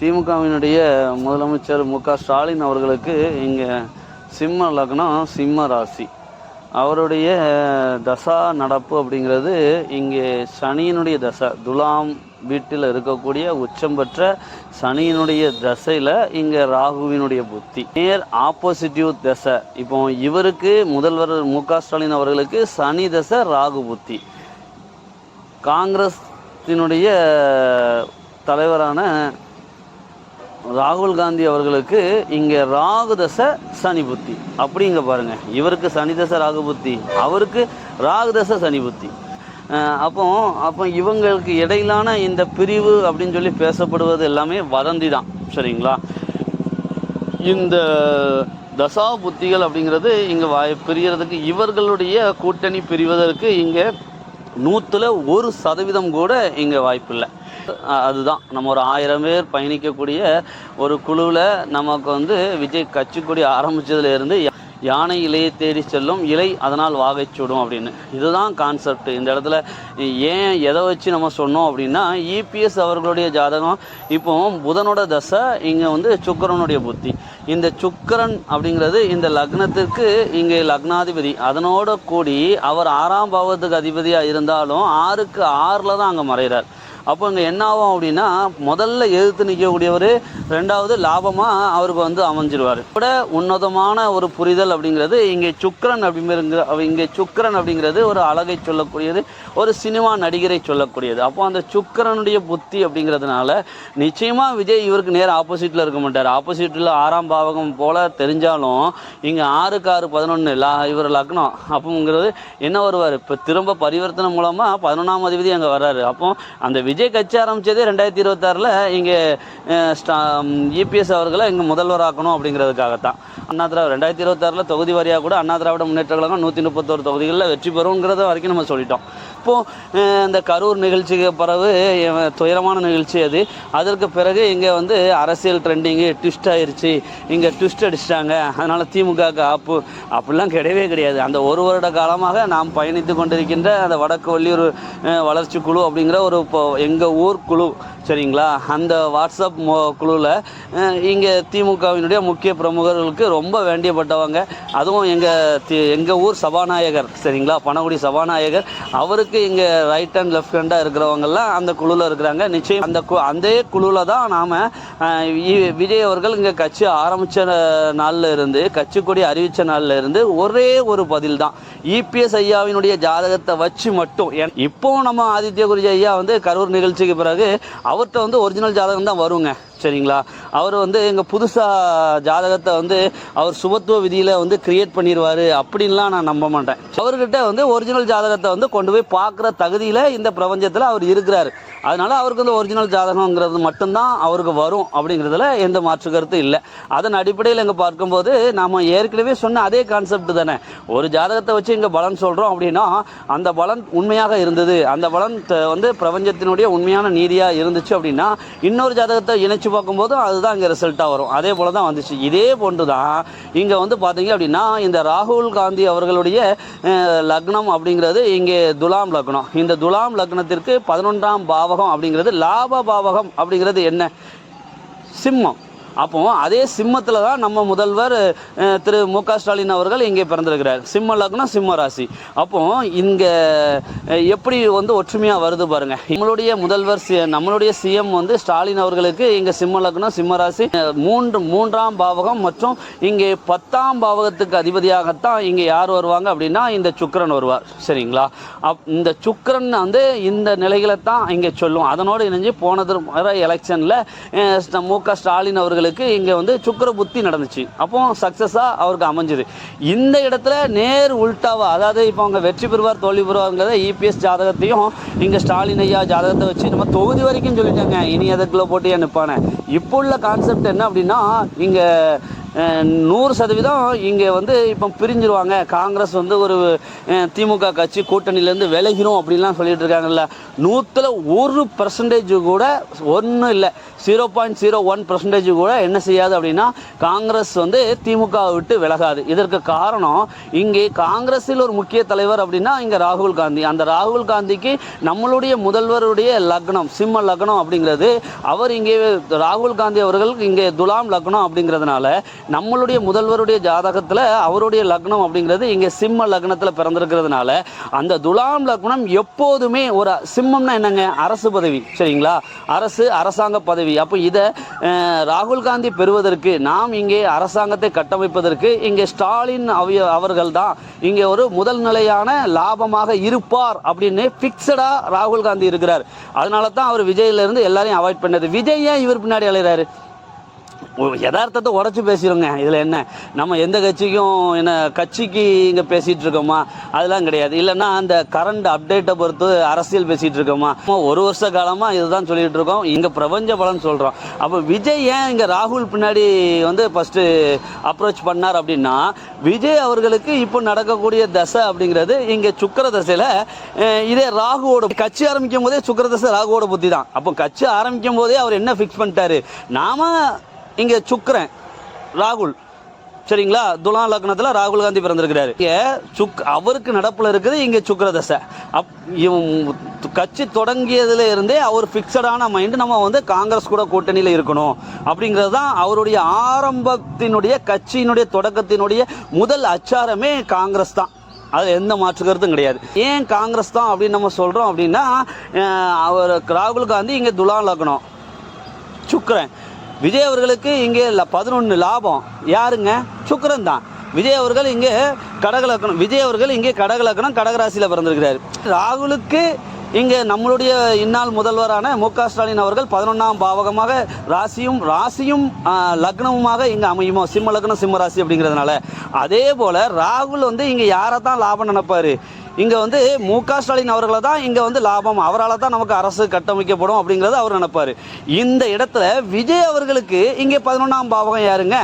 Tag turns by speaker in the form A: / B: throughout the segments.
A: திமுகவினுடைய முதலமைச்சர் மு க ஸ்டாலின் அவர்களுக்கு இங்கே சிம்ம லக்னம் சிம்ம ராசி. அவருடைய தசா நடப்பு அப்படிங்கிறது இங்கே சனியினுடைய தசை. துலாம் வீட்டில் இருக்கக்கூடிய உச்சம் பெற்ற சனியினுடைய தசையில் இங்கே ராகுவினுடைய புத்தி. நேர் ஆப்போசிட்டிவ் தசை. இப்போ இவருக்கு முதல்வர் மு க ஸ்டாலின் அவர்களுக்கு சனி தசை ராகு புத்தி. காங்கிரஸினுடைய தலைவரான ராகுல் காந்தி அவர்களுக்கு இங்கே ராகு தசை சனி புத்தி. அப்படிங்க பாருங்க. இவருக்கு சனி தசை ராகு புத்தி. அவருக்கு ராகு தசை சனி புத்தி. அப்போ அப்போ இவங்களுக்கு இடையிலான இந்த பிரிவு அப்படின்னு சொல்லி பேசப்படுவது எல்லாமே வதந்தி தான். சரிங்களா? இந்த தசா புத்திகள் அப்படிங்கிறது இங்கே வாய் பிரியறதுக்கு இவர்களுடைய கூட்டணி பிரிவதற்கு இங்கே நூற்றில் ஒரு சதவீதம் கூட இங்கே வாய்ப்பில்லை. அதுதான். நம்ம ஒரு ஆயிரம் பேர் பயணிக்கக்கூடிய ஒரு குழுவில் நமக்கு வந்து விஜய் கட்சிக்குடி ஆரம்பிச்சதுலேருந்து யா- யானை இலையை தேடி செல்லும் இலை அதனால் வாகை அப்படின்னு. இதுதான் கான்செப்ட் இந்த இடத்துல ஏன் எதை வச்சு நம்ம சொன்னோம் அப்படின்னா இபிஎஸ் அவர்களுடைய ஜாதகம் இப்போ புதனோட தசை இங்கே வந்து சுக்கிரனுடைய புத்தி. இந்த சுக்கரன் அப்படிங்கிறது இந்த லக்னத்திற்கு இங்கே லக்னாதிபதி. அதனோட கூடி அவர் ஆறாம் பாவத்துக்கு அதிபதியாக இருந்தாலும் ஆறுக்கு ஆறில் தான் அங்கே மறைகிறார். அப்போ இங்கே என்ன ஆகும் அப்படின்னா முதல்ல எதிர்த்து நிற்கக்கூடியவர் ரெண்டாவது லாபமாக அவருக்கு வந்து அமைஞ்சிருவார். கூட உன்னதமான ஒரு புரிதல் அப்படிங்கிறது இங்கே சுக்கரன் அப்படிங்கிற இங்கே சுக்கரன் அப்படிங்கிறது ஒரு அழகை சொல்லக்கூடியது ஒரு சினிமா நடிகரை சொல்லக்கூடியது. அப்போ அந்த சுக்கரனுடைய புத்தி அப்படிங்கிறதுனால நிச்சயமாக விஜய் இவருக்கு நேரம் ஆப்போசிட்டில் இருக்க மாட்டார். ஆப்போசிட்டில் ஆறாம் பாவகம் போல் தெரிஞ்சாலும் இங்கே ஆறுக்கு ஆறு பதினொன்று லா இவர் லக்னம் அப்போங்கிறது என்ன வருவார்? இப்போ திரும்ப பரிவர்த்தனை மூலமாக பதினொன்றாம் அதிபதி அங்கே வர்றாரு. அப்போ அந்த விஜய் கட்சி ஆரம்பித்ததே ரெண்டாயிரத்தி இருபத்தாறில் இங்கே இபிஎஸ் அவர்களை இங்கே முதல்வராக்கணும் அப்படிங்கிறதுக்காகத்தான். அண்ணா திராவிட ரெண்டாயிரத்தி இருபத்தாறில் தொகுதி வாரியாக கூட அண்ணா திராவிட முன்னேற்ற கழகம் நூற்றி முப்பத்தோரு தொகுதிகளில் வெற்றி பெறுங்கிறத வரைக்கும் நம்ம சொல்லிட்டோம். அப்போது இந்த கரூர் நிகழ்ச்சிக்கு பிறகு துயரமான நிகழ்ச்சி அது. அதற்கு பிறகு இங்கே வந்து அரசியல் ட்ரெண்டிங்கு ட்விஸ்ட் ஆயிடுச்சு இங்கே ட்விஸ்ட் அடிச்சிட்டாங்க. அதனால் திமுகவுக்கு ஆப்பு. அப்படிலாம் கிடையவே கிடையாது. அந்த ஒரு வருட காலமாக நாம் பயணித்து கொண்டிருக்கின்ற அந்த வடக்கு வள்ளியூர் வளர்ச்சி குழு அப்படிங்கிற ஒரு இப்போ எங்கள் ஊர் குழு சரிங்களா? அந்த வாட்ஸ்அப் குழுவில் இங்கே திமுகவினுடைய முக்கிய பிரமுகர்களுக்கு ரொம்ப வேண்டியப்பட்டவங்க. அதுவும் எங்கள் எங்கள் ஊர் சபாநாயகர் சரிங்களா? பனகுடி சபாநாயகர். அவருக்கு இங்கே ரைட் ஹேண்ட் லெஃப்ட் ஹேண்டாக இருக்கிறவங்கெல்லாம் அந்த குழுவில் இருக்கிறாங்க. நிச்சயம் அந்த கு அதே குழுவில் தான் நாம் விஜய் அவர்கள் இங்கே கட்சி ஆரம்பித்த நாளில் இருந்து கட்சி கொடி அறிவித்த நாளில் இருந்து ஒரே ஒரு பதில் தான். இபிஎஸ் ஐயாவினுடைய ஜாதகத்தை வச்சு மட்டும். ஏன் இப்போ நம்ம ஆதித்ய குருஜி ஐயா வந்து கரூர் நிகழ்ச்சிக்கு பிறகு அவர்கிட்ட வந்து ஒரிஜினல் ஜாதகம் தான் வருங்க. சரிங்களா? அவர் வந்து எங்கள் புதுசாக ஜாதகத்தை வந்து அவர் சுபத்துவ விதியில் வந்து கிரியேட் பண்ணிடுவார் அப்படின்லாம் நான் நம்ப மாட்டேன். அவர்கிட்ட வந்து ஒரிஜினல் ஜாதகத்தை வந்து கொண்டு போய் பார்க்குற தகுதியில் இந்த பிரபஞ்சத்தில் அவர் இருக்கிறார். அதனால் அவருக்கு வந்து ஒரிஜினல் ஜாதகங்கிறது மட்டும்தான் அவருக்கு வரும் அப்படிங்கிறதுல எந்த மாற்று கருத்து இல்லை. அதன் அடிப்படையில் இங்கே பார்க்கும்போது நாம் ஏற்கனவே சொன்ன அதே கான்செப்ட் தானே. ஒரு ஜாதகத்தை வச்சு இங்கே பலன் சொல்கிறோம் அப்படின்னா அந்த பலன் உண்மையாக இருந்தது. அந்த பலன் வந்து பிரபஞ்சத்தினுடைய உண்மையான நீதியாக இருந்துச்சு அப்படின்னா இன்னொரு ஜாதகத்தை இணைச்சு பார்க்கும்போது அதுதான் இங்கே ரிசல்ட்டாக வரும். அதே போல தான் வந்துச்சு. இதே போன்று தான் இங்கே வந்து பார்த்தீங்க அப்படின்னா இந்த ராகுல் காந்தி அவர்களுடைய லக்னம் அப்படிங்கிறது இங்கே துலாம் லக்னம். இந்த துலாம் லக்னத்திற்கு பதினொன்றாம் பாவகம் அப்படிங்கிறது லாப பாவகம் அப்படிங்கிறது என்ன? சிம்மம். அப்போ அதே சிம்மத்தில் தான் நம்ம முதல்வர் திரு மு க ஸ்டாலின் அவர்கள் இங்கே பிறந்திருக்கிறார். சிம்ம லக்னம் சிம்ம ராசி. அப்போ இங்கே எப்படி வந்து ஒற்றுமையாக வருது பாருங்க. நம்மளுடைய முதல்வர் சி- நம்மளுடைய சிஎம் வந்து ஸ்டாலின் அவர்களுக்கு இங்கே சிம்ம லக்னம் சிம்ம ராசி. மூன்று மூன்றாம் பாவகம் மற்றும் இங்கே பத்தாம் பாவகத்துக்கு அதிபதியாகத்தான் இங்கே யார் வருவாங்க அப்படின்னா இந்த சுக்கரன் வருவார். சரிங்களா? அப் இந்த சுக்கரன் வந்து இந்த நிலைகளை தான் இங்கே சொல்லும். அதனோடு இணைஞ்சு போனது எலெக்ஷனில் மு க ஸ்டாலின் அவர்களுக்கு இங்கே வந்து சுக்கர புத்தி நடந்துச்சு. அப்போ சக்ஸஸாக அவருக்கு அமைஞ்சுது. இந்த இடத்துல நேர் உல்டாவா அதாவது இப்போ அவங்க வெற்றி பெறுவார் தோல்வி பெறுவாருங்கிறத இபிஎஸ் ஜாதகத்தையும் இங்கே ஸ்டாலின் ஐயா ஜாதகத்தை வச்சு நம்ம தொகுதி வரைக்கும் சொல்லிட்டாங்க. இனி எதுக்குள்ள போட்டு நிற்பானே இப்போ உள்ள கான்செப்ட் என்ன அப்படின்னா இங்கே நூறு சதவீதம் இங்கே வந்து இப்போ பிரிஞ்சிருவாங்க. காங்கிரஸ் வந்து ஒரு திமுக கட்சி கூட்டணியிலேருந்து விலகிரும் அப்படின்லாம் சொல்லிட்டு இருக்காங்கல்ல. நூற்றில் ஒரு பர்சன்டேஜ் கூட ஒன்றும் இல்லை. Zero point zero one percentage கூட என்ன செய்யாது அப்படின்னா காங்கிரஸ் வந்து திமுக விட்டு விலகாது. இதற்கு காரணம் இங்கே காங்கிரஸில் ஒரு முக்கிய தலைவர் அப்படின்னா இங்கே ராகுல் காந்தி. அந்த ராகுல் காந்திக்கு நம்மளுடைய முதல்வருடைய லக்னம் சிம்ம லக்னம் அப்படிங்கிறது அவர் இங்கே ராகுல் காந்தி அவர்களுக்கு இங்கே துலாம் லக்னம் அப்படிங்கிறதுனால நம்மளுடைய முதல்வருடைய ஜாதகத்தில் அவருடைய லக்னம் அப்படிங்கிறது இங்கே சிம்ம லக்னத்தில் பிறந்திருக்கிறதுனால அந்த துலாம் லக்னம் எப்போதுமே ஒரு சிம்மம்னா என்னங்க? அரசு பதவி சரிங்களா? அரசு அரசாங்க பதவி. அப்போ இதை ராகுல் காந்தி பெறுவதற்கு நாம் இங்கே அரசாங்கத்தை கட்டமைப்பதற்கு இங்கே ஸ்டாலின் அவிய அவர்கள் தான் இங்கே ஒரு முதல் நிலையான லாபமாக இருப்பார் அப்படின்னு ஃபிக்ஸடாக ராகுல் காந்தி இருக்கிறார். அதனால தான் அவர் விஜயிலிருந்து எல்லாரையும் அவாய்ட் பண்ணது. விஜய் ஏன் இவர் பின்னாடி அலைகிறாரு யதார்த்தத்தை உடச்சி பேசிடுங்க இதில் என்ன? நம்ம எந்த கட்சிக்கும் என்ன கட்சிக்கு இங்கே பேசிகிட்டு இருக்கோமா? அதெல்லாம் கிடையாது. இல்லைன்னா அந்த கரண்ட் அப்டேட்டை பொறுத்து அரசியல் பேசிகிட்டு இருக்கோமா? ஒரு வருஷ காலமாக இதுதான் சொல்லிகிட்டு இருக்கோம். இங்கே பிரபஞ்ச பலன் சொல்கிறோம் அப்போ விஜய் ஏன் இங்கே ராகுல் பின்னாடி வந்து ஃபஸ்ட்டு அப்ரோச் பண்ணார் அப்படின்னா விஜய் அவர்களுக்கு இப்போ நடக்கக்கூடிய தசை அப்படிங்கிறது இங்கே சுக்கர தசையில் இதே ராகுவோட கட்சி ஆரம்பிக்கும் போதே சுக்கர தசை ராகுவோட புத்தி தான் அப்போ கட்சி ஆரம்பிக்கும் போதே அவர் என்ன ஃபிக்ஸ் பண்ணிட்டாரு? நாம இங்கே சுக்கரன் ராகுல். சரிங்களா? துலா லக்னத்தில் ராகுல் காந்தி பிறந்திருக்கிறாரு. இங்கே சுக் அவருக்கு நடப்பில் இருக்குது இங்கே சுக்கர தசை. அப் இவன் கட்சி தொடங்கியதுல இருந்தே அவர் ஃபிக்ஸடான மைண்டு நம்ம வந்து காங்கிரஸ் கூட கூட்டணியில் இருக்கணும். அப்படிங்கிறது தான் அவருடைய ஆரம்பத்தினுடைய கட்சியினுடைய தொடக்கத்தினுடைய முதல் அச்சாரமே காங்கிரஸ் தான். அது எந்த மாற்று கருத்தும் கிடையாது. ஏன் காங்கிரஸ் தான் அப்படின்னு நம்ம சொல்கிறோம் அப்படின்னா அவர் ராகுல் காந்தி இங்கே துலா லக்னம் சுக்கரன். விஜய் அவர்களுக்கு இங்கே பதினொன்று லாபம். யாருங்க? சுக்கரன் தான் விஜய் அவர்கள் இங்கே கடகலக்கணம் விஜய் அவர்கள் இங்கே கடகலக்கணம் கடகராசியில் பிறந்திருக்கிறார். ராகுலுக்கு இங்கே நம்மளுடைய இந்நாள் முதல்வரான மு க ஸ்டாலின் அவர்கள் பதினொன்றாம் பாவகமாக ராசியும் ராசியும் லக்னமுமாக இங்கே அமையுமோ? சிம்ம லக்னம் சிம்ம ராசி அப்படிங்கிறதுனால. அதே போல் ராகுல் வந்து இங்கே யாரை தான் லாபம் நினைப்பார்? இங்கே வந்து மு க. ஸ்டாலின் அவர்களை தான் இங்கே வந்து லாபம் அவரால் தான் நமக்கு அரசு கட்டமைக்கப்படும் அப்படிங்கிறத அவர் நினைப்பார். இந்த இடத்துல விஜய் அவர்களுக்கு இங்கே பதினொன்றாம் பாவகம் யாருங்க?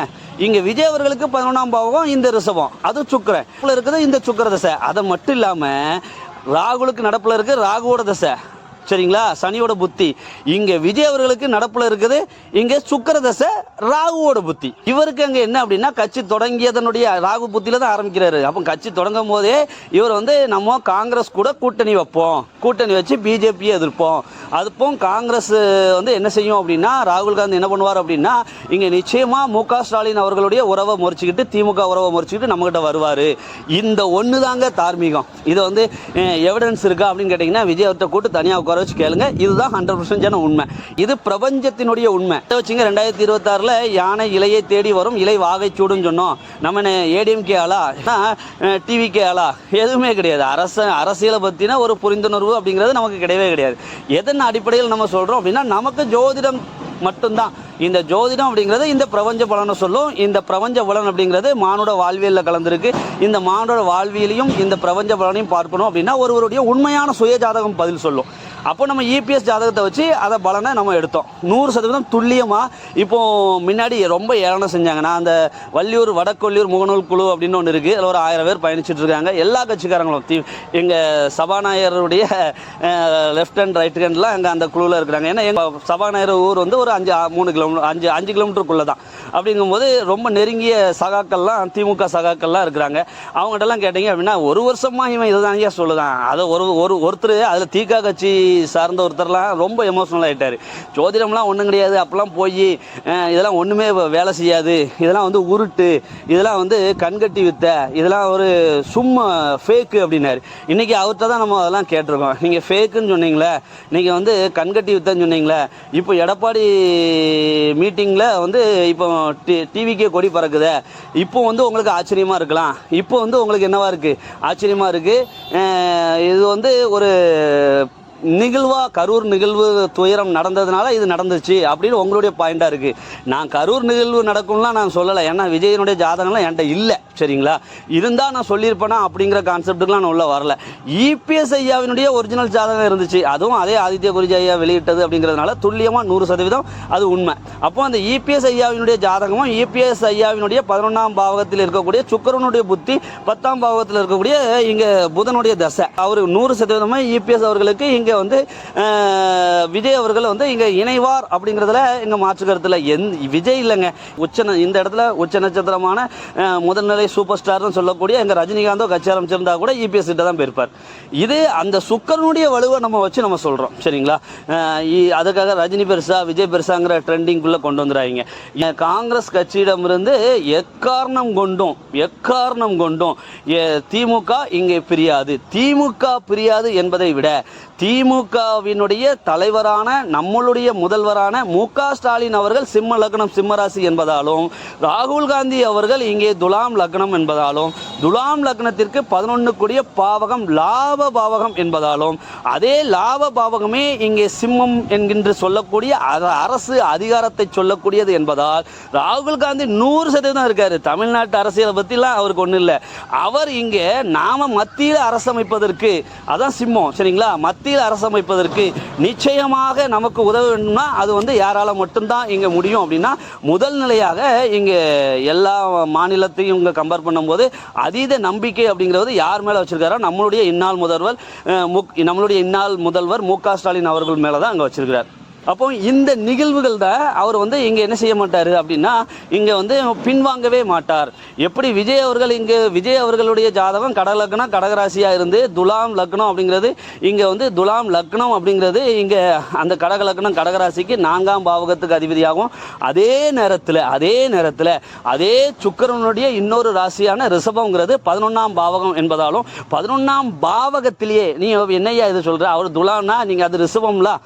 A: இங்கே விஜய் அவர்களுக்கு பதினொன்றாம் பாவகம் இந்த ரிசவம் அது சுக்கரன். இருக்குது இந்த சுக்கர தசை. அதை மட்டும் இல்லாமல் ராகுலுக்கு நடப்பில் இருக்குது ராகுவோட தசை. சரிங்களா? சனியோட புத்தி. இங்கே விஜய் அவர்களுக்கு நடப்பில் இருக்குது. இங்கே சுக்கரதசை ராகுவோட புத்தி. இவருக்கு அங்கே என்ன அப்படின்னா கட்சி தொடங்கியதனுடைய ராகு புத்தியில் தான் ஆரம்பிக்கிறாரு. அப்போ கட்சி தொடங்கும் போதே இவர் வந்து நம்ம காங்கிரஸ் கூட கூட்டணி வைப்போம். கூட்டணி வச்சு பிஜேபியை எதிர்ப்போம். அதுப்போம் காங்கிரஸ் வந்து என்ன செய்யும் அப்படின்னா ராகுல் காந்தி என்ன பண்ணுவார் அப்படின்னா இங்கே நிச்சயமாக மு ஸ்டாலின் அவர்களுடைய உறவை முறிச்சுக்கிட்டு திமுக உறவை முறிச்சிக்கிட்டு நம்மகிட்ட வருவார். இந்த ஒன்று தாங்க தார்மீகம். இதை வந்து எவிடன்ஸ் இருக்கா அப்படின்னு கேட்டிங்கன்னா விஜய் அவர்கிட்ட கூட்டு தனியாக உட்கார வச்சு கேளுங்க. இதுதான் ஹண்ட்ரட் பர்சன்டான உண்மை. இது பிரபஞ்சத்தினுடைய உண்மை. இதை வச்சுங்க ரெண்டாயிரத்தி இருபத்தாறில் யானை இலையை தேடி வரும். இலை வாகை சூடுன்னு சொன்னோம். நம்ம ஏடிஎம்கே ஆளா? டிவிகே ஆளா? எதுவுமே கிடையாது. அரச அரசியலை பற்றின ஒரு புரிந்துணர்வு அப்படிங்கிறது நமக்கு கிடையவே கிடையாது. எதன் அடிப்படையில் நம்ம சொல்கிறோம் அப்படின்னா நமக்கு ஜோதிடம் மட்டும்தான். இந்த ஜோதிடம் அப்படிங்கிறது இந்த பிரபஞ்ச பலனை சொல்லும். இந்த பிரபஞ்ச பலன் அப்படிங்கிறது மானுட வாழ்வியலில் கலந்துருக்கு. இந்த மானுட வாழ்வியலையும் இந்த பிரபஞ்ச பலனையும் பார்க்கணும் அப்படின்னா ஒருவருடைய உண்மையான சுயஜாதகம் பதில் சொல்லும். அப்போ நம்ம இபிஎஸ் ஜாதகத்தை வச்சு அதை பலனை நம்ம எடுத்தோம். நூறு சதவீதம் துல்லியமாக இப்போது முன்னாடி ரொம்ப ஏளனம் செஞ்சாங்க. நான் அந்த வள்ளியூர் வடக்கொல்லியூர் முகநூல் குழு அப்படின்னு ஒன்று இருக்குது அதில் ஒரு ஆயிரம் பேர் பயணிச்சுட்டு இருக்காங்க. எல்லா கட்சிக்காரங்களும் தி எங்கள் சபாநாயகருடைய லெஃப்ட் ஹேண்ட் ரைட் ஹேண்ட்லாம் எங்கள் அந்த குழுவில் இருக்கிறாங்க. ஏன்னா எங்கள் சபாநாயகர் ஊர் வந்து ஒரு அஞ்சு மூணு கிலோமீட்டர் அஞ்சு அஞ்சு கிலோமீட்டருக்குள்ளே தான். அப்படிங்கும்போது ரொம்ப நெருங்கிய சகாக்கள்லாம் திமுக சகாக்கள்லாம் இருக்கிறாங்க. அவங்ககிட்டலாம் கேட்டீங்க அப்படின்னா ஒரு வருஷமாக இவன் இதுதான் ஐயா சொல்லுதான். அதை ஒரு ஒரு ஒருத்தர் அதில் திக கட்சி சார்ந்த ஒருத்தர்லாம் ரொம்ப எமோஷனல் ஆகிட்டார் ஜோதிடம்லாம் ஒன்றும் கிடையாது. அப்போல்லாம் போய் இதெல்லாம் ஒன்றுமே வேலை செய்யாது. இதெல்லாம் வந்து உருட்டு இதெல்லாம் வந்து கண்கட்டி வித்த இதெல்லாம் ஒரு சும்மா ஃபேக்கு அப்படின்னாரு. இன்றைக்கி அவர்கிட்ட தான் நம்ம அதெல்லாம் கேட்டிருக்கோம். நீங்கள் ஃபேக்குன்னு சொன்னீங்களே நீங்கள் வந்து கண்கட்டி வித்தன்னு சொன்னீங்களே இப்போ எடப்பாடி மீட்டிங்கில் வந்து இப்போ டி டிவிக்கே கொடி பறக்குதே. இப்போ வந்து உங்களுக்கு ஆச்சரியமாக இருக்கலாம். இப்போ வந்து உங்களுக்கு என்னவா இருக்குது ஆச்சரியமாக இருக்குது இது வந்து ஒரு நிகழ்வாக கரூர் நிகழ்வு துயரம் நடந்ததுனால இது நடந்துச்சு அப்படின்னு உங்களுடைய பாயிண்ட்டாக இருக்குது நான் கரூர் நிகழ்வு நடக்கும்லாம் நான் சொல்லலை. ஏன்னா விஜயனுடைய ஜாதகம்லாம் என்கிட்ட இல்லை. சரிங்களா? இருந்தால் நான் சொல்லியிருப்பேனா அப்படிங்கிற கான்செப்ட்டுக்குலாம் நான் உள்ளே வரல. இபிஎஸ் ஐயாவினுடைய ஒரிஜினல் ஜாதகம் இருந்துச்சு. அதுவும் அதே ஆதித்ய குருஜி ஐயா வெளியிட்டது அப்படிங்கிறதுனால துல்லியமாக நூறு சதவீதம் அது உண்மை. அப்போ அந்த இபிஎஸ் ஐயாவினுடைய ஜாதகமும் இபிஎஸ் ஐயாவினுடைய பதினொன்றாம் பாவகத்தில் இருக்கக்கூடிய சுக்கரனுடைய புத்தி பத்தாம் பாவகத்தில் இருக்கக்கூடிய இங்கே புதனுடைய தசை. அவர் நூறு சதவீதமாக இபிஎஸ் அவர்களுக்கு இங்கே வந்து விஜய் அவர்கள் வந்து இங்க இணைவார் அப்படிங்கிறதுல இங்கே மாற்று கருத்துல எந் விஜய் இல்லைங்க. உச்ச ந- இந்த இடத்துல உச்ச நட்சத்திரமான முதல்நிலை சூப்பர் ஸ்டார்னு சொல்லக்கூடிய எங்கள் ரஜினிகாந்தோ கட்சி ஆரம்பிச்சிருந்தா கூட இபிஎஸ் கிட்ட தான் போயிருப்பார். இது அந்த சுக்கரனுடைய வலுவை நம்ம வச்சு நம்ம சொல்றோம். சரிங்களா? அதுக்காக ரஜினி பெருசா விஜய் பெருசாங்கிற ட்ரெண்டிங்குள்ளே கொண்டு வந்துடுறாங்க ஏன் காங்கிரஸ் கட்சியிடமிருந்து எக்காரணம் கொண்டும் எக்காரணம் கொண்டும் திமுக இங்கே பிரியாது. திமுக பிரியாது என்பதை விட திமுகவினுடைய தலைவரான நம்மளுடைய முதல்வரான மு க ஸ்டாலின் அவர்கள் சிம்ம லக்னம் சிம்மராசி என்பதாலும் ராகுல் காந்தி அவர்கள் இங்கே துலாம் லக்னம் என்பதாலும் துலாம் லக்னத்திற்கு பதினொன்று கூடிய பாவகம் லாப பாவகம் என்பதாலும் அதே லாப பாவகமே இங்கே சிம்மம் என்கின்ற சொல்லக்கூடிய அரசு அதிகாரத்தை சொல்லக்கூடியது என்பதால் ராகுல் காந்தி நூறு சதவீதம் இருக்காரு. தமிழ்நாட்டு அரசியலை பற்றிலாம் அவருக்கு ஒன்றும் இல்லை. அவர் இங்கே நாம மத்தியில் அரசமைப்பதற்கு அதான் சிம்மம் சரிங்களா? மத்தியில் அரசமைப்பதற்கு நிச்சயமாக நமக்கு உதவ வேண்டும்னா அது வந்து யாரால் மட்டும்தான் இங்கே முடியும் அப்படின்னா முதல் நிலையாக இங்கே எல்லா மாநிலத்தையும் இங்கே கம்பேர் பண்ணும்போது அதீத நம்பிக்கை அப்படிங்கிறது யார் மேலே வச்சுருக்காரோ நம்மளுடைய இந்நாள் முதல்வர் முக்- நம்மளுடைய இந்நாள் முதல்வர் மு க ஸ்டாலின் அவர்கள் மேலே தான் அங்கே வச்சுருக்கிறார். அப்போ இந்த நிகழ்வுகள் தான் அவர் வந்து இங்கே என்ன செய்ய மாட்டார் அப்படின்னா இங்கே வந்து பின்வாங்கவே மாட்டார். எப்படி விஜய் அவர்கள் இங்கே விஜய் அவர்களுடைய ஜாதகம் கடலக்கணம் கடகராசியாக இருந்து துலாம் லக்னம் அப்படிங்கிறது இங்கே வந்து துலாம் லக்னம் அப்படிங்கிறது இங்கே அந்த கடக லக்னம் கடகராசிக்கு நான்காம் பாவகத்துக்கு அதிபதியாகும். அதே நேரத்தில் அதே நேரத்தில் அதே சுக்கிரனுடைய இன்னொரு ராசியான ரிஷபங்கிறது பதினொன்றாம் பாவகம் என்பதாலும் பதினொன்றாம் பாவகத்திலேயே நீ என்னையா இது சொல்கிற அவர் துலாம்னா நீங்கள் அது ரிசபம்லாம்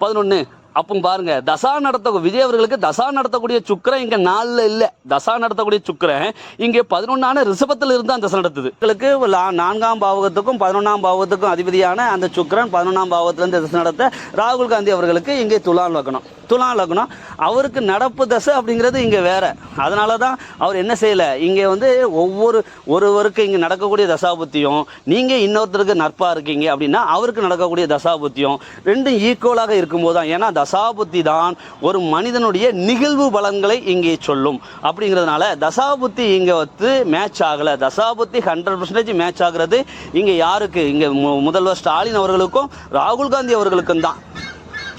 A: பதினொன்று அப்போ பாருங்க தசா நடத்த விஜய் அவர்களுக்கு தசா நடத்தக்கூடிய சுக்கிரன் இங்க நாலுல இல்ல. தசா நடத்தக்கூடிய சுக்கிரன் இங்கே பதினொன்னான ரிஷபத்தில் இருந்து அந்த தசை நடத்துது. உங்களுக்கு லா- நான்காம் பாவகத்துக்கும் பதினொன்றாம் பாவகத்துக்கும் அதிபதியான அந்த சுக்கிரன் பதினொன்றாம் பாவகத்திலிருந்து தசை நடத்த ராகுல் காந்தி அவர்களுக்கு இங்கே துலாம் லக்னம். துலாம் லக்னம் அவருக்கு நடப்பு தசை அப்படிங்கிறது இங்கே வேற. அதனால தான் அவர் என்ன செய்யலை இங்கே வந்து ஒவ்வொரு ஒருவருக்கு இங்கே நடக்கக்கூடிய தசாபுத்தியும் நீங்கள் இன்னொருத்தருக்கு நட்பாக இருக்கீங்க அப்படின்னா அவருக்கு நடக்கக்கூடிய தசாபுத்தியும் ரெண்டும் ஈக்குவலாக இருக்கும்போது தான் ஏன்னா தசாபுத்தி தான் ஒரு மனிதனுடைய நிகழ்வு பலன்களை இங்கே சொல்லும். அப்படிங்கிறதுனால தசாபுத்தி இங்கே வந்து மேட்ச் ஆகலை. தசாபுத்தி ஹண்ட்ரட் பர்சன்டேஜ் மேட்ச் ஆகிறது இங்கே யாருக்கு? இங்கே முதல்வர் ஸ்டாலின் அவர்களுக்கும் ராகுல் காந்தி அவர்களுக்கும் தான்.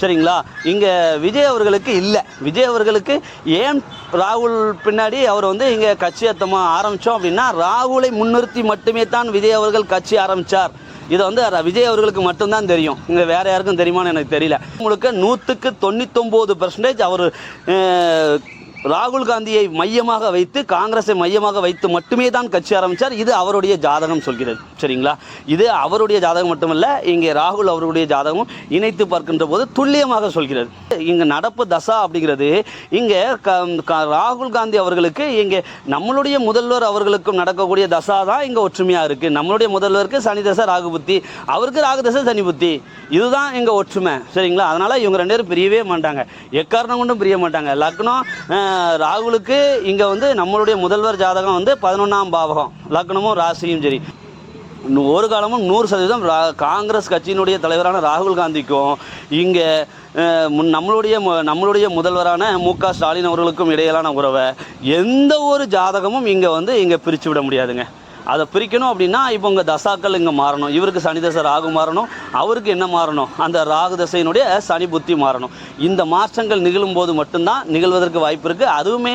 A: சரிங்களா? இங்கே விஜய் அவர்களுக்கு இல்லை. விஜய் அவர்களுக்கு ஏன் ராகுல் பின்னாடி அவர் வந்து இங்கே கட்சி அத்தமாக ஆரம்பித்தோம் அப்படின்னா ராகுலை முன்னிறுத்தி மட்டுமே தான் விஜய் அவர்கள் கட்சி ஆரம்பித்தார் இதை வந்து விஜய் அவர்களுக்கு மட்டும்தான் தெரியும். இங்கே வேறு யாருக்கும் தெரியுமான்னு எனக்கு தெரியல. உங்களுக்கு நூற்றுக்கு தொண்ணூத்தொம்பது பர்சன்டேஜ் அவர் ராகுல் காந்தியை மையமாக வைத்து காங்கிரஸை மையமாக வைத்து மட்டுமே தான் கட்சி ஆரம்பித்தார் இது அவருடைய ஜாதகம் சொல்கிறது. சரிங்களா? இது அவருடைய ஜாதகம் மட்டுமல்ல இங்கே ராகுல் அவருடைய ஜாதகமும் இணைத்து பார்க்கின்ற போது துல்லியமாக சொல்கிறது இங்கே நடப்பு தசா அப்படிங்கிறது இங்கே க ராகுல் காந்தி அவர்களுக்கு இங்கே நம்மளுடைய முதல்வர் அவர்களுக்கும் நடக்கக்கூடிய தசா தான் இங்கே ஒற்றுமையாக இருக்குது நம்மளுடைய முதல்வருக்கு சனி தசை ராகு புத்தி. அவருக்கு ராகு தசை சனி புத்தி. இதுதான் இங்கே ஒற்றுமை. சரிங்களா? அதனால் இவங்க ரெண்டு பேரும் பிரியவே மாட்டாங்க. எக்காரணம் கொண்டும் பிரிய மாட்டாங்க. லக்னம் ராகுலுக்கு இங்கே வந்து நம்மளுடைய முதல்வர் ஜாதகம் வந்து பதினொன்றாம் பாவகம் லக்னமும் ராசியும் சரி. ஒரு காலமும் நூறு சதவீதம் ரா- காங்கிரஸ் கட்சியினுடைய தலைவரான ராகுல் காந்திக்கும் இங்கே முன் நம்மளுடைய நம்மளுடைய முதல்வரான மு க ஸ்டாலின் அவர்களுக்கும் இடையிலான உறவை எந்த ஒரு ஜாதகமும் இங்கே வந்து இங்கே பிரித்து விட முடியாதுங்க. அதை பிரிக்கணும் அப்படின்னா இப்போ உங்கள் தசாக்கள் இங்கே மாறணும். இவருக்கு சனி தசை ராகு மாறணும். அவருக்கு என்ன மாறணும்? அந்த ராகு தசையினுடைய சனி புத்தி மாறணும். இந்த மாற்றங்கள் நிகழும்போது மட்டும்தான் நிகழ்வதற்கு வாய்ப்பு இருக்குது அதுவுமே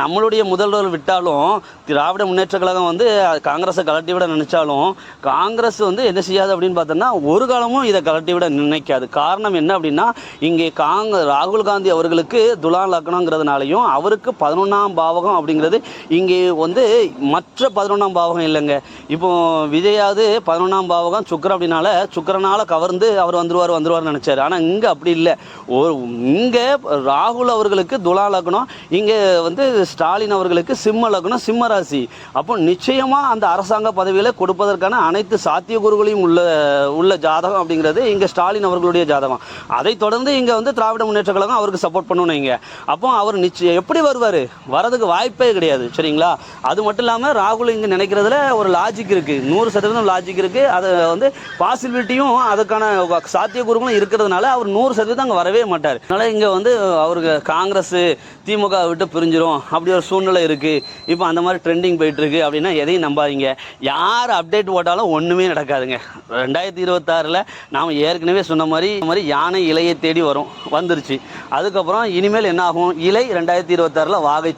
A: நம்மளுடைய முதல்வர் விட்டாலும் திராவிட முன்னேற்ற கழகம் வந்து காங்கிரஸை கலட்டி விட நினச்சாலும் காங்கிரஸ் வந்து என்ன செய்யாது அப்படின்னு பார்த்தோம்னா ஒரு காலமும் இதை கலட்டி விட நினைக்காது. காரணம் என்ன அப்படின்னா இங்கே காங்க ராகுல் காந்தி அவர்களுக்கு துலான் லக்னங்கிறதுனாலையும் அவருக்கு பதினொன்றாம் பாவகம் அப்படிங்கிறது இங்கே வந்து மற்ற பதினொன்றாம் பாவம் பாவகம் இல்லைங்க. இப்போ விஜயாவது பதினொன்றாம் பாவகம் சுக்கரம் அப்படின்னால சுக்கரனால் கவர்ந்து அவர் வந்துருவார் வந்துருவார்னு நினச்சார். ஆனால் இங்கே அப்படி இல்லை. ஒரு இங்கே ராகுல் அவர்களுக்கு துலா லக்னம் இங்கே வந்து ஸ்டாலின் அவர்களுக்கு சிம்ம லக்னம் சிம்ம ராசி. அப்போ நிச்சயமாக அந்த அரசாங்க பதவிகளை கொடுப்பதற்கான அனைத்து சாத்தியக்கூறுகளையும் உள்ள உள்ள ஜாதகம் அப்படிங்கிறது இங்கே ஸ்டாலின் அவர்களுடைய ஜாதகம். அதை தொடர்ந்து இங்கே வந்து திராவிட முன்னேற்ற கழகம் அவருக்கு சப்போர்ட் பண்ணணும் இங்கே. அப்போ அவர் நிச்சயம் எப்படி வருவார்? வரதுக்கு வாய்ப்பே கிடையாது சரிங்களா? அது மட்டும் இல்லாமல் ராகுல் இங்கே அப்படிங்கிறதுல ஒரு லாஜிக் இருக்குது நூறு சதவீதம் லாஜிக் இருக்குது அதை வந்து பாசிபிலிட்டியும் அதுக்கான சாத்தியக்கூறுகளும் இருக்கிறதுனால அவர் நூறு சதவீதம் அங்கே வரவே மாட்டார். அதனால் இங்கே வந்து அவருக்கு காங்கிரஸ் திமுக விட்டு பிரிஞ்சிரும். அப்படி ஒரு சூழ்நிலை இருக்குது இப்போ அந்த மாதிரி ட்ரெண்டிங் போயிட்டுருக்கு அப்படின்னா எதையும் நம்பாதீங்க. யார் அப்டேட் போட்டாலும் ஒன்றுமே நடக்காதுங்க. ரெண்டாயிரத்தி இருபத்தாறில் நாம் ஏற்கனவே சொன்ன மாதிரி இந்த மாதிரி யானை இலையை தேடி வரும் வந்துருச்சு. அதுக்கப்புறம் இனிமேல் என்ன ஆகும்? இலை ரெண்டாயிரத்தி இருபத்தாறில் வாகை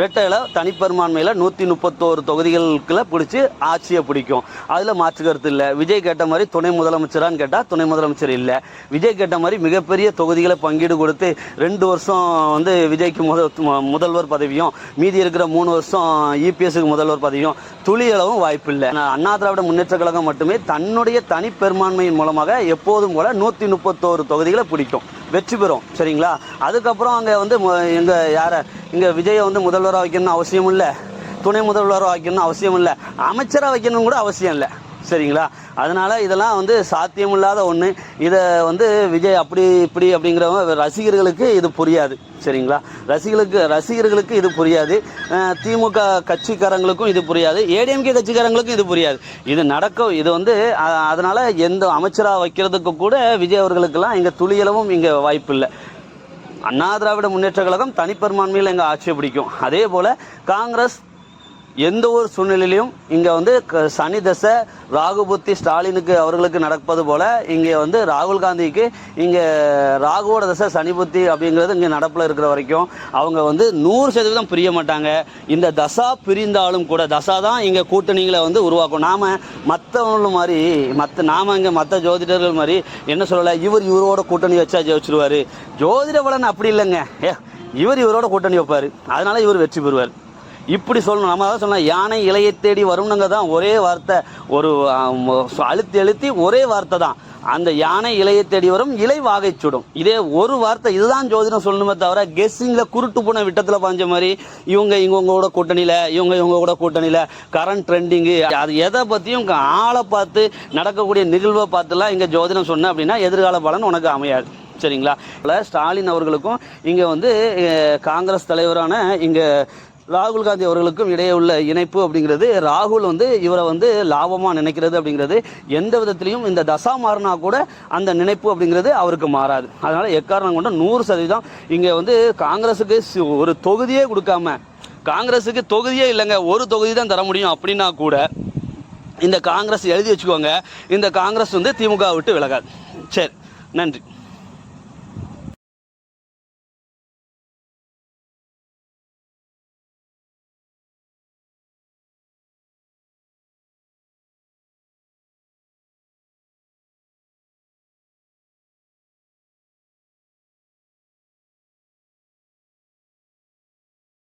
A: ரெட்டையில் தனிப்பெரும்பான்மையில் நூற்றி முப்பத்தோரு தொகுதிகளுக்குள்ள பிடிச்சி ஆட்சியை பிடிக்கும். அதில் மாற்று கருத்து இல்லை. விஜய் கேட்ட மாதிரி துணை முதலமைச்சரான்னு கேட்டால் துணை முதலமைச்சர் இல்லை. விஜய் கேட்ட மாதிரி மிகப்பெரிய தொகுதிகளை பங்கீடு கொடுத்து ரெண்டு வருஷம் வந்து விஜய்க்கு முத முதல்வர் பதவியும் மீதி இருக்கிற மூணு வருஷம் இபிஎஸ்க்கு முதல்வர் பதவியும் துளியளவும் வாய்ப்பு இல்லை. அண்ணா திராவிட முன்னேற்ற கழகம் மட்டுமே தன்னுடைய தனிப்பெரும்பான்மையின் மூலமாக எப்போதும் போல நூற்றி முப்பத்தோரு தொகுதிகளை பிடிக்கும். வெற்றி பெறும். சரிங்களா? அதுக்கப்புறம் அங்கே வந்து எங்கள் யாரை இங்கே விஜயை வந்து முதல்வராக வைக்கணும்னு அவசியம் இல்லை. துணை முதல்வராக வைக்கணும்னு அவசியம் இல்லை. அமைச்சராக வைக்கணும் கூட அவசியம் இல்லை. சரிங்களா? அதனால இதெல்லாம் வந்து சாத்தியமில்லாத ஒன்று இதை வந்து விஜய் அப்படி இப்படி அப்படிங்கிறவங்க ரசிகர்களுக்கு இது புரியாது. சரிங்களா? ரசிகர்களுக்கு ரசிகர்களுக்கு இது புரியாது. திமுக கட்சிக்காரங்களுக்கும் இது புரியாது. ஏடிஎம்கே கட்சிக்காரங்களுக்கும் இது புரியாது. இது நடக்கும். இது வந்து அதனால் எந்த அமைச்சராக வைக்கிறதுக்கு கூட விஜய் அவர்களுக்கெல்லாம் இங்கே துளியளவும் இங்கே வாய்ப்பு இல்லை. அண்ணா திராவிட முன்னேற்ற கழகம் தனிப்பெரும்பான்மையில் எங்கள் ஆட்சியை பிடிக்கும். அதே போல் காங்கிரஸ் எந்த ஒரு சூழ்நிலையிலும் இங்கே வந்து க- சனி தசை ராகு புத்தி ஸ்டாலினுக்கு அவர்களுக்கு நடப்பது போல் இங்கே வந்து ராகுல் காந்திக்கு இங்கே ராகுவோட தசை சனி புத்தி அப்படிங்கிறது இங்கே நடப்பில் இருக்கிற வரைக்கும் அவங்க வந்து நூறு சதவீதம் பிரிய மாட்டாங்க. இந்த தசா பிரிந்தாலும் கூட தசா தான் இங்கே கூட்டணிகளை வந்து உருவாக்கும். நாம் மற்றவங்களும் மாதிரி மற்ற நாம் இங்கே மற்ற ஜோதிடர்கள் மாதிரி என்ன சொல்லலை இவர் இவரோட கூட்டணி வச்சா ஜெயிச்சிருவார். ஜோதிட பலன் அப்படி இல்லைங்க. ஏ இவர் இவரோட கூட்டணி வைப்பார். அதனால் இவர் வெற்றி பெறுவார். இப்படி சொல்லணும். நம்ம அதான் சொன்னோம் யானை இலையை தேடி வரும்னுங்க தான் ஒரே வார்த்தை. ஒரு அழுத்தி அழுத்தி ஒரே வார்த்தை தான். அந்த யானை இலையை தேடி வரும் இலை வாகை சுடும். இதே ஒரு வார்த்தை இதுதான் ஜோதிடம் சொல்லணுமே தவிர கெஸ்ஸிங்கில் குருட்டு போன விட்டத்தில் பாஞ்ச மாதிரி இவங்க இவங்களோட கூட்டணியில் இவங்க இவங்க கூட கூட்டணியில் கரண்ட் ட்ரெண்டிங்கு அது எதை பற்றியும் ஆளை பார்த்து நடக்கக்கூடிய நிகழ்வை பார்த்துலாம் இங்கே ஜோதிடம் சொன்னேன் அப்படின்னா எதிர்கால பலன் உனக்கு அமையாது. சரிங்களா? ஸ்டாலின் அவர்களுக்கும் இங்கே வந்து காங்கிரஸ் தலைவரான இங்கே ராகுல் காந்தி அவர்களுக்கும் இடையே உள்ள இணைப்பு அப்படிங்கிறது ராகுல் வந்து இவரை வந்து லாபமாக நினைக்கிறது அப்படிங்கிறது எந்த விதத்திலையும் இந்த தசா மாறினா கூட அந்த நினைப்பு அப்படிங்கிறது அவருக்கு மாறாது. அதனால் எக்காரணம் கொண்ட நூறு சதவீதம் இங்கே வந்து காங்கிரஸுக்கு ஒரு தொகுதியே கொடுக்காம காங்கிரஸுக்கு தொகுதியே இல்லைங்க ஒரு தொகுதி தான் தர முடியும் அப்படின்னா கூட இந்த காங்கிரஸ் எழுதி வச்சுக்கோங்க இந்த காங்கிரஸ் வந்து திமுக விட்டு விலகாது. சரி நன்றி.